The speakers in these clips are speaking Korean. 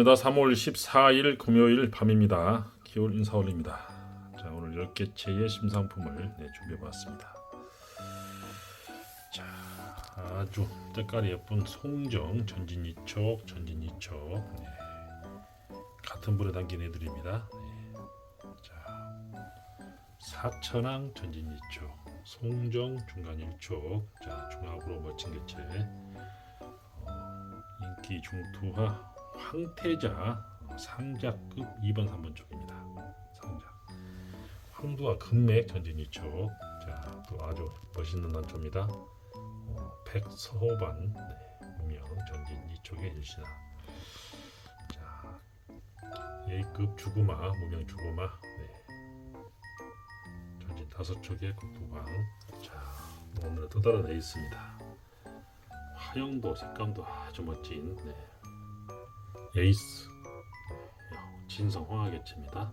입니다. 3월 14일 금요일 밤입니다. 기울 인사 올립니다. 자 오늘 10개체의 심상품을 네, 준비해 봤습니다. 자 아주 색깔이 예쁜 송정 전진이촉 전진이촉 네. 같은 불에 담긴 애들입니다. 네. 자 사천왕 전진이촉 송정 중간 일촉 자 중앙으로 멋진 개체 어, 인기 중투화 황태자 어, 상자급 2번 3번 쪽입니다. 상자 황두와 금맥 전진이촉 자또 아주 멋있는 단초입니다. 어, 백서반 네, 무명 전진이촉의 일신화 자 A급 주구마 무명 주구마 네. 전진 다섯 촉의 국두방 자 오늘 또 다른 에이스입니다. 화형도 색감도 아주 멋진 네. 에이스 네, 진성 황화개체입니다.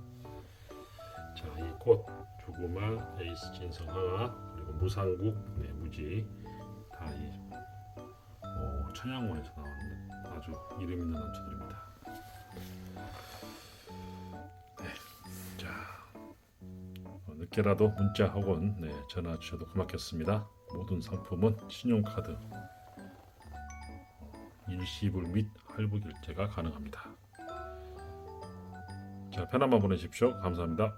자, 이 꽃 조그마 에이스 진성 황화 그리고 무상국 네, 무지 다이 어, 천양원에서 나왔는 아주 이름 있는 남자들입니다. 네, 자 어, 늦게라도 문자 혹은 네, 전화 주셔도 고맙겠습니다. 모든 상품은 신용카드 일 시불 및 할부 결제가 가능합니다. 자, 편한번 보내십시오. 감사합니다.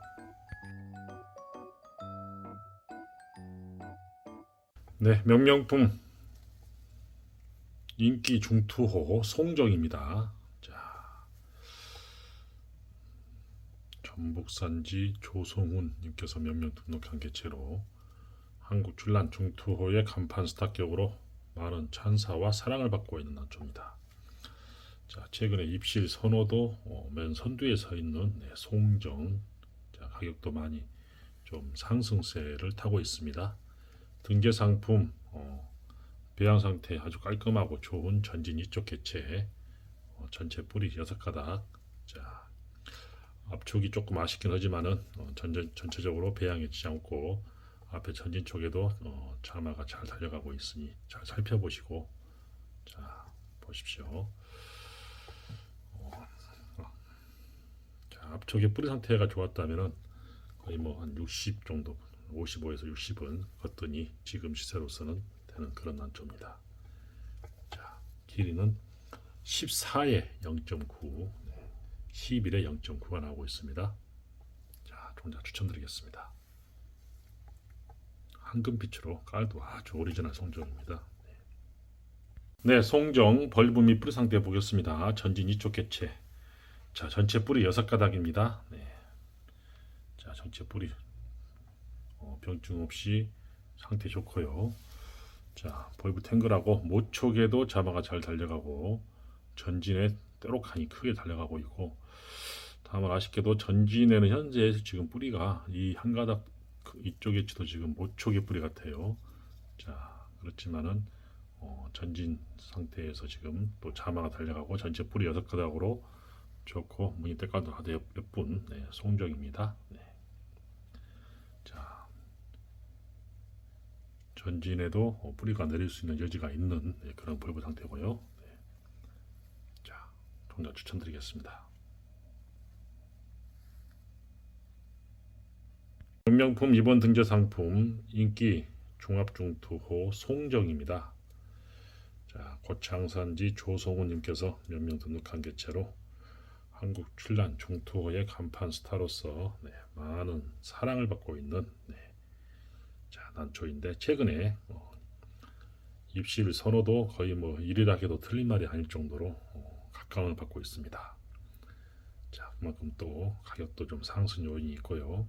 네, 명명품 인기 중투호 송정입니다. 자, 전북산지 조성훈 님께서 명명 등록한 개체로 한국 출란 중투호의 간판 스타격으로 많은 찬사와 사랑을 받고 있는 난초입니다. 자, 최근에 입실 선호도 어, 맨 선두에 서 있는 네, 송정 자, 가격도 많이 좀 상승세를 타고 있습니다. 등재 상품 어, 배양 상태 아주 깔끔하고 좋은 전진 이쪽 개체 어, 전체 뿌리 여섯 가닥 자 앞쪽이 조금 아쉽긴 하지만은 어, 전전, 전체적으로 배양해지지 않고 앞에 전진 쪽에도 어, 자마가 잘 달려가고 있으니 잘 살펴보시고 자 보십시오. 어, 어. 자 앞쪽에 뿌리 상태가 좋았다면은 거의 뭐 한 60 정도, 55에서 60은 걷더니 지금 시세로서는 되는 그런 난조입니다. 자 길이는 14에 0.9, 11에 0.9가 나오고 있습니다. 자 종자 추천드리겠습니다. 황금빛으로 깔도 아주 오리지널 송정입니다. 네, 송정 벌브 및 뿌리 상태 보겠습니다. 전진 이쪽 개체. 자, 전체 뿌리 여섯 가닥입니다. 네. 자, 전체 뿌리 어, 병증 없이 상태 좋고요. 자, 벌브 탱글하고 모촉에도 자마가 잘 달려가고 전진에 때로칸이 크게 달려가고 있고 다만 아쉽게도 전진에는 현재 지금 뿌리가 이 한 가닥 그 이쪽에 지도 지금 모촉의 뿌리 같아요. 자 그렇지만은 어, 전진 상태에서 지금 또 자마가 달려가고 전체 뿌리 여섯 가닥으로 좋고 무늬 때깔도 예- 예쁜 네, 송정입니다. 네. 자 전진에도 어, 뿌리가 내릴 수 있는 여지가 있는 네, 그런 벌브 상태고요. 네. 자 종자 추천드리겠습니다. 명명품 이번 등재 상품 인기 종합중투호 송정입니다. 자 고창산지 조성훈님께서 몇명 등록한 개체로 한국 출란 중투호의 간판 스타로서 네, 많은 사랑을 받고 있는 네, 자 난초인데 최근에 어, 입실 선호도 거의 뭐 일이라해도 틀린 말이 아닐 정도로 어, 각광을 받고 있습니다. 자 그만큼 또 가격도 좀 상승 요인이 있고요.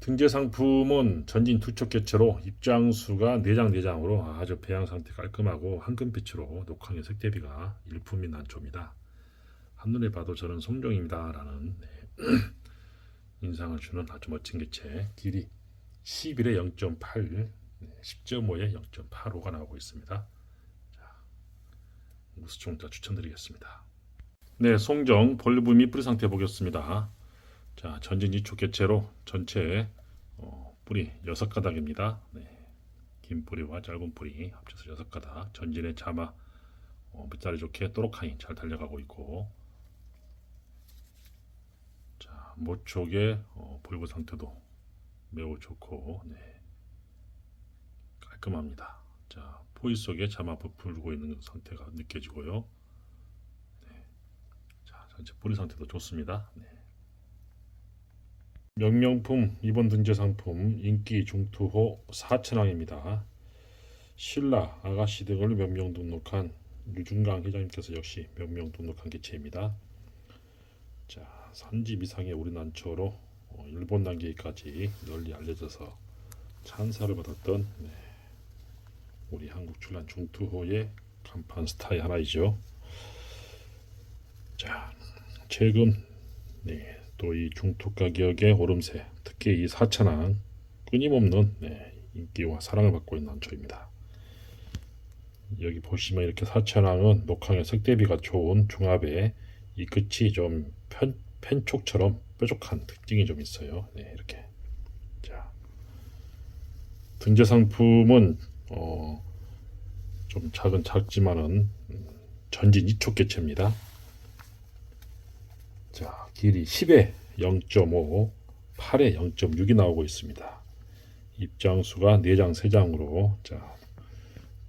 등재 상품은 전진 투척 개체로 입장수가 내장 내장으로 아주 배양 상태 깔끔하고 황금빛으로 녹황의 색 대비가 일품인 난초입니다. 한눈에 봐도 저는 송정입니다 라는 네, 인상을 주는 아주 멋진 개체 길이 11에 0.8, 네, 10.5에 0.85가 나오고 있습니다. 자, 무스총자 추천드리겠습니다. 네, 송정 및 뿌리 상태 보겠습니다. 자, 전진 이촉 개체로 전체 어, 뿌리 여섯 가닥입니다. 네, 긴 뿌리와 짧은 뿌리 합쳐서 여섯 가닥. 전진의 자마 어, 밑자리 좋게 또록하니 잘 달려가고 있고 자 모쪽의 어, 볼부 상태도 매우 좋고 네. 깔끔합니다. 자 포이 속에 자마 부풀고 있는 상태가 느껴지고요. 네. 자 전체 뿌리 상태도 좋습니다. 네. 명명품 이번 등재 상품 인기 중투호 4천왕입니다. 신라 아가씨 등을 명명 등록한 유중강 회장님께서 역시 명명 등록한 개체입니다. 자 산지 미상의 우리 난초로 어, 일본 단계까지 널리 알려져서 찬사를 받았던 네, 우리 한국 출란 중투호의 간판 스타의 하나이죠. 자 최근 네, 또 이 중투 가격의 오름세, 특히 이 사천왕 끊임없는 네, 인기와 사랑을 받고 있는 난초입니다. 여기 보시면 이렇게 사천왕은 녹황의 색대비가 좋은 중압에 이 끝이 좀 편, 펜촉처럼 뾰족한 특징이 좀 있어요. 네, 이렇게. 자, 등재 상품은 어, 좀 작은 작지만은 음, 전진 이촉 개체입니다. 자, 길이 10에 0.5, 8에 0.6이 나오고 있습니다. 입장수가 4장, 3장으로 자,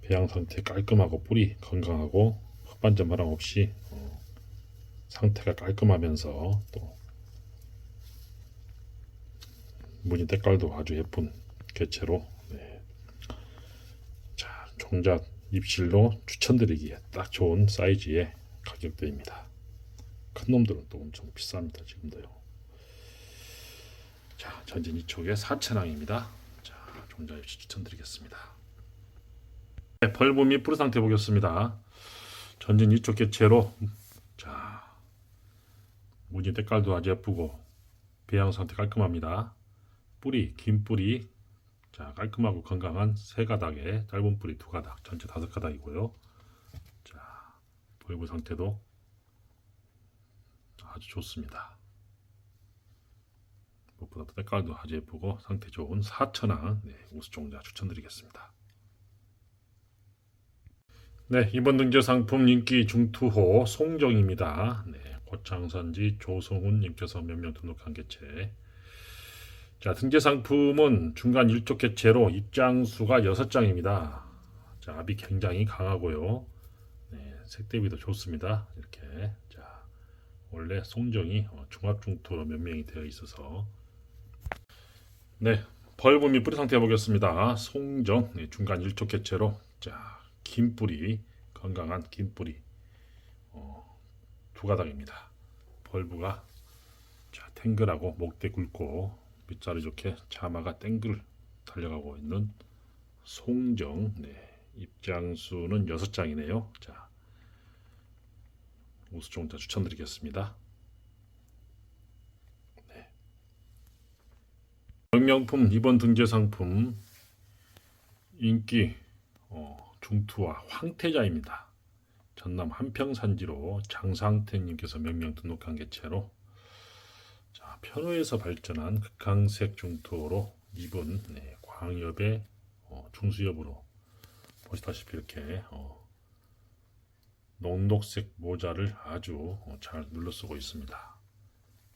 배양 상태 깔끔하고 뿌리 건강하고 흙반점 하랑 없이 어, 상태가 깔끔하면서 또 무늬 때깔도 아주 예쁜 개체로 네. 자, 종잣 입실로 추천드리기에 딱 좋은 사이즈의 가격대입니다. 큰 놈들은 또 엄청 비쌉니다. 지금도요. 자, 전진 이쪽에 4천왕입니다. 자, 종자 입시 추천드리겠습니다. 네, 벌봄이 뿌리 상태 보겠습니다. 전진 이쪽 개체로 자 무늬 때깔도 아주 예쁘고 배양 상태 깔끔합니다. 뿌리 긴 뿌리 자 깔끔하고 건강한 세 가닥에 짧은 뿌리 두 가닥 전체 다섯 가닥이고요. 자 벌브 상태도 아주 좋습니다. 무엇보다 때깔도 아주 예쁘고 상태 좋은 사천왕 네, 우수종자 추천드리겠습니다. 네, 이번 등재 상품 인기 중투호 송정입니다. 네, 고창선지 조성훈 님께서 몇 명 등록한 개체. 자, 등재 상품은 중간 일족 개체로 입장수가 6장입니다. 자, 압이 굉장히 강하고요. 네, 색 대비도 좋습니다. 이렇게. 자, 원래 송정이 어, 중압중투로 몇 명이 되어 있어서 네, 벌금이 뿌리 상태 보겠습니다. 송정 네, 중간 일족 개체로 자, 긴 뿌리, 건강한 긴 뿌리 어, 두 가닥입니다. 벌브가 자, 탱글하고 목대 굵고 밑자리 좋게 자마가 땡글 달려가고 있는 송정 네, 입장수는 여섯 장이네요. 자, 우수종자 추천드리겠습니다. 네. 명명품 이번 등재 상품 인기 어, 중투와 황태자입니다. 전남 한평산지로 장상태님께서 명명 등록한 개체로 자, 편호에서 발전한 극강색 중투로 입은 네, 광엽의 어, 중수엽으로 보시다시피 이렇게 어, 녹록색 모자를 아주 어, 잘 눌러 쓰고 있습니다.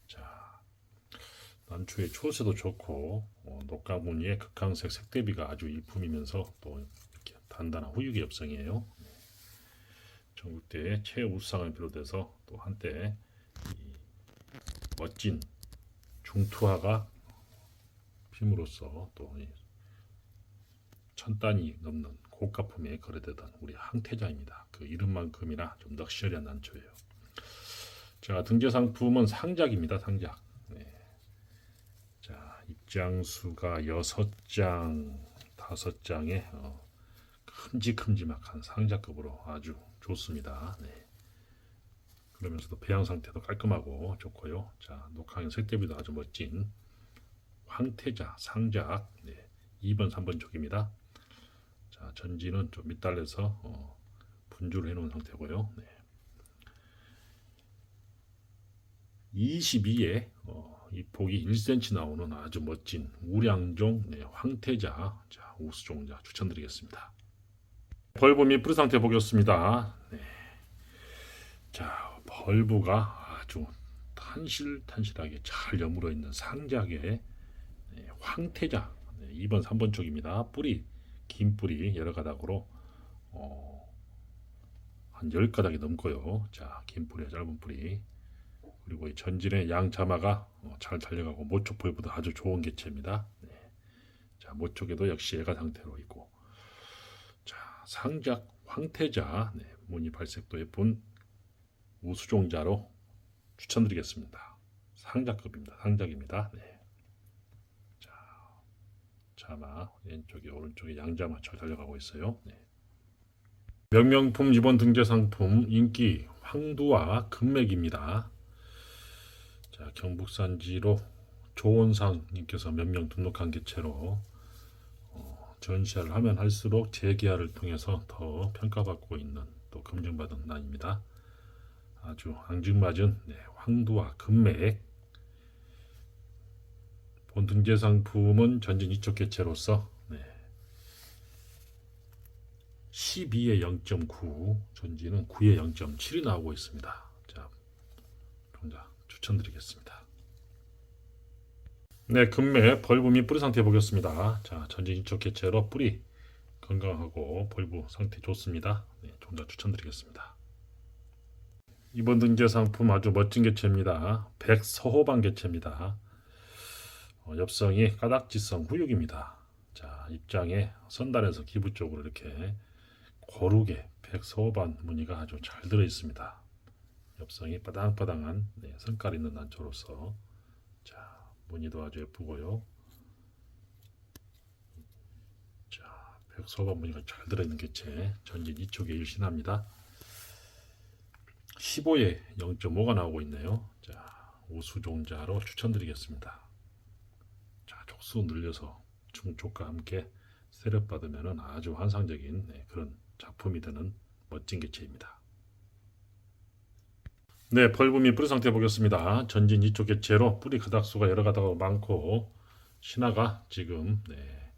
자, 난초의 초세도 좋고 어, 녹가무늬의 극강색 색대비가 아주 일품이면서 또 단단한 후유기 엽성이에요. 전국대 최우수상을 비롯해서 또 한때 이 멋진 중투화가 핌으로써 또이 천단이 넘는 고가 품에 거래되던 우리 항태자입니다. 그 이름만큼이나 좀 럭셔리한 난초예요. 자 등재 상품은 상작입니다. 상작. 네. 자 입장 수가 여섯 장, 다섯 장에 어, 큼직큼직한 상자급으로 아주 좋습니다. 네. 그러면서도 배양 상태도 깔끔하고 좋고요. 자, 녹화형 색대비도 아주 멋진 황태자 상작 네. 2번, 3번 쪽입니다. 자, 전지는 좀 밑달려서 어, 분주를 해놓은 상태고요. 네. 22에 어, 이 폭이 1cm 나오는 아주 멋진 우량종 네, 황태자 자, 우수종자 추천드리겠습니다. 벌봄이 뿌리 상태 보겠습니다. 네. 자, 벌브가 아주 탄실탄실하게 잘 여물어 있는 상작의 네, 황태자 네, 2번, 3번 쪽입니다. 뿌리, 긴 뿌리 여러 가닥으로 어, 한 10가닥이 넘고요. 자, 긴 뿌리, 짧은 뿌리. 그리고 이 전진의 양 자마가 어, 잘 달려가고 모쪽 벌보다 아주 좋은 개체입니다. 네. 자, 모쪽에도 역시 애가 상태로 있고. 자, 상작 황태자 네, 무늬 발색도 예쁜 우수종자로 추천드리겠습니다. 상작급입니다. 상작입니다. 네. 자, 자마 왼쪽에 오른쪽에 양자마 잘 달려가고 있어요. 네. 명명품 이번 등재 상품 인기 황두와 금맥입니다. 자, 경북산지로 조원상님께서 몇 명 등록한 개체로 어, 전시회를 하면 할수록 재계약을 통해서 더 평가받고 있는 또 검증받은 난입니다. 아주 앙증맞은 네, 황두와 금맥 본 등재 상품은 전진 이쪽 개체로서 네, 12에 0.9 전지는 9에 0.7이 나오고 있습니다. 자, 종자 추천드리겠습니다. 네, 금매 및 뿌리 상태 보겠습니다. 자, 전진 인쪽 개체로 뿌리 건강하고 벌브 상태 좋습니다. 네, 종자 추천드리겠습니다. 이번 등재 상품 아주 멋진 개체입니다. 백서호방 개체입니다. 어, 엽성이 까닥지성 후육입니다. 자, 입장에 선단에서 기부 쪽으로 이렇게 고르게 백서호반 무늬가 아주 잘 들어 있습니다. 엽성이 빠당빠당한 네, 성깔 있는 난초로서 자 무늬도 아주 예쁘고요. 자 백서호반 무늬가 잘 들어 있는 개체 전진 이쪽에 일신합니다. 15에 0.5가 나오고 있네요. 자 우수종자로 추천드리겠습니다. 자 족수 늘려서 중촉과 함께 세력 받으면 아주 환상적인 네, 그런 작품이 되는 멋진 개체입니다. 네, 벌브미 뿌리 상태 보겠습니다. 전진 이쪽 개체로 뿌리 가닥수가 여러 가닥 많고 신화가 지금 네,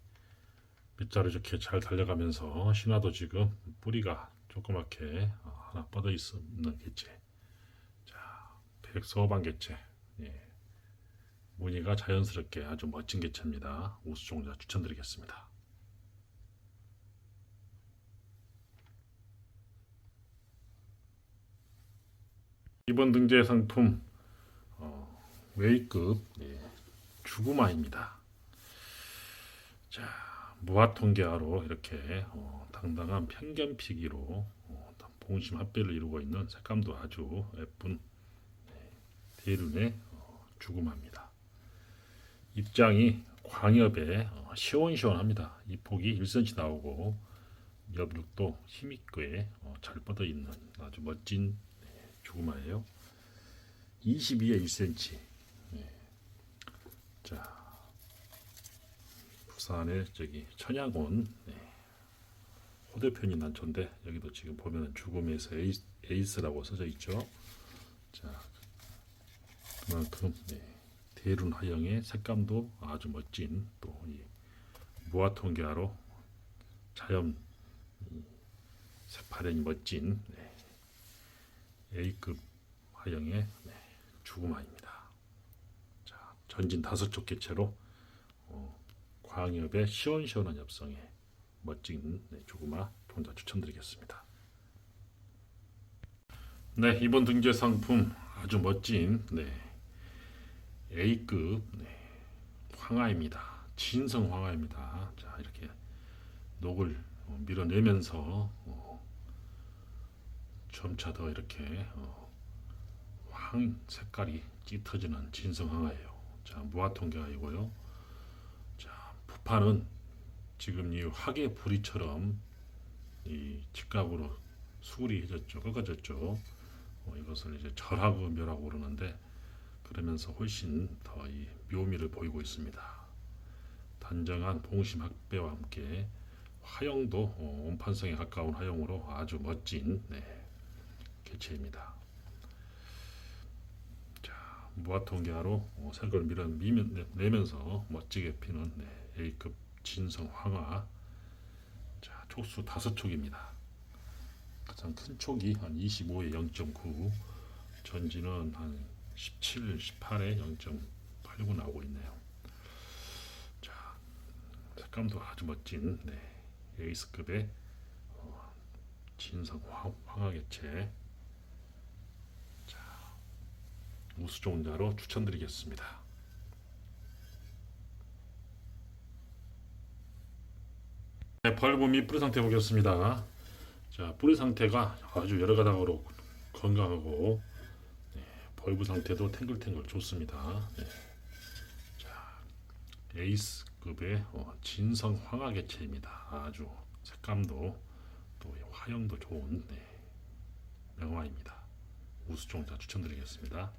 밑자로 이렇게 잘 달려가면서 신화도 지금 뿌리가 조그맣게 어, 하나 뻗어 있는 개체. 자, 백서반 개체. 예. 무늬가 자연스럽게 아주 멋진 개체입니다. 우수종자 추천드리겠습니다. 이번 등재 상품 어, 웨이급 예, 주구마입니다. 자 무화통계화로 이렇게 어, 당당한 편견 피기로 어, 봉심 합배를 이루고 있는 색감도 아주 예쁜 네, 대륜의 어, 주구마입니다. 입장이 광엽에 어, 시원시원합니다. 이 폭이 1cm 나오고 옆육도 힘있게 어, 잘 뻗어 있는 아주 멋진 조그마예요. 22에 1cm. 네. 자, 부산의 저기 천양원 네. 호대편이 난초인데 여기도 지금 보면 죽음에서 에이스, 에이스라고 써져 있죠. 자, 그만큼 네. 대륜 화형의 색감도 아주 멋진 또이 무화통계화로 자연 색파련이 멋진 네. A급 화형의 네, 주구마입니다. 자, 전진 다섯 쪽 개체로 어, 광엽의 시원시원한 엽성에 멋진 네, 주구마 혼자 추천드리겠습니다. 네, 이번 등재 상품 아주 멋진 네, A급 네, 황화입니다. 진성 황화입니다. 자, 이렇게 녹을 어, 밀어내면서 어, 점차 더 이렇게 어, 황 색깔이 짙어지는 진성 황화예요. 자 무화통계화이고요. 자 부파는 지금 이 화계 부리처럼 이 직각으로 수그리해졌죠, 꺾어졌죠. 어, 이것을 이제 절하고 멸하고 그러는데 그러면서 훨씬 더 이 묘미를 보이고 있습니다. 단정한 봉심 학배와 함께 화형도 어, 온판성에 가까운 화형으로 아주 멋진 네, 개체입니다. 자, 무화통계화로 어, 색을 밀어 미면, 내, 내면서 멋지게 피는 네, A급 진성 황화. 자, 촉수 다섯 촉입니다. 가장 큰 촉이 한 25에 0.9, 전지는 한 17, 18에 0.89 나오고 있네요. 자, 색감도 아주 멋진 네, 에이스급의 어, 진성 황- 황화개체. 자, 우수종자로 추천드리겠습니다. 네, 및 뿌리 상태 보겠습니다. 자, 뿌리 상태가 아주 여러 가닥으로 건강하고 네, 벌브 상태도 탱글탱글 좋습니다. 네. 자, 에이스급의 어, 진성 황화 개체입니다. 아주 색감도 또 화형도 좋은 네, 명화입니다. 우수종자 추천드리겠습니다.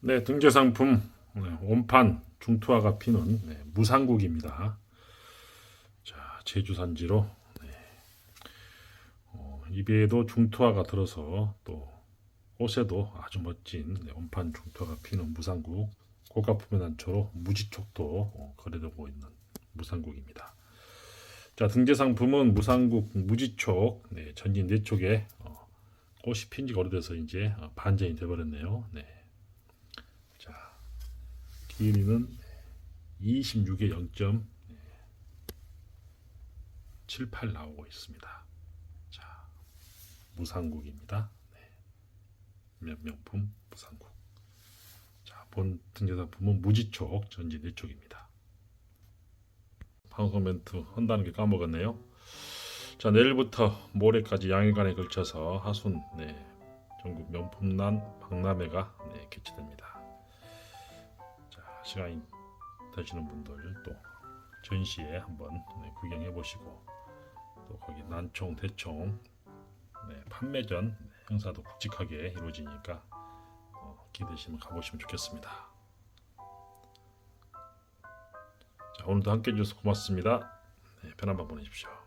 네, 등재 상품 네, 온판 중투화가 피는 네, 무상국입니다. 자, 제주 산지로 네. 어, 입에도 중투화가 들어서 또 옷에도 아주 멋진 네, 온판 중투화가 피는 무상국 고가품의 단초로 무지촉도 어, 거래되고 있는 무상국입니다. 자 등재 상품은 무상국 무지촉 네, 전진 네 쪽에 어, 꽃이 핀지 오래돼서 이제 어, 반전이 돼버렸네요. 네. 자 길이는 26에 0. 78 나오고 있습니다. 자, 무상국입니다. 네. 몇 명품 무상국. 자, 본 등재상품은 무지촉 전지 내촉입니다. 방송 멘트 한다는 게 까먹었네요. 자, 내일부터 모레까지 양일간에 걸쳐서 하순 네, 전국 명품난 박람회가 네, 개최됩니다. 자, 시간이 되시는 분들 또 전시에 한번 네, 구경해 보시고 또 거기 난총 대총 네, 판매전 행사도 굵직하게 이루어지니까 어, 기대시면 가보시면 좋겠습니다. 자 오늘도 함께 해주셔서 고맙습니다. 네, 편한 밤 보내십시오.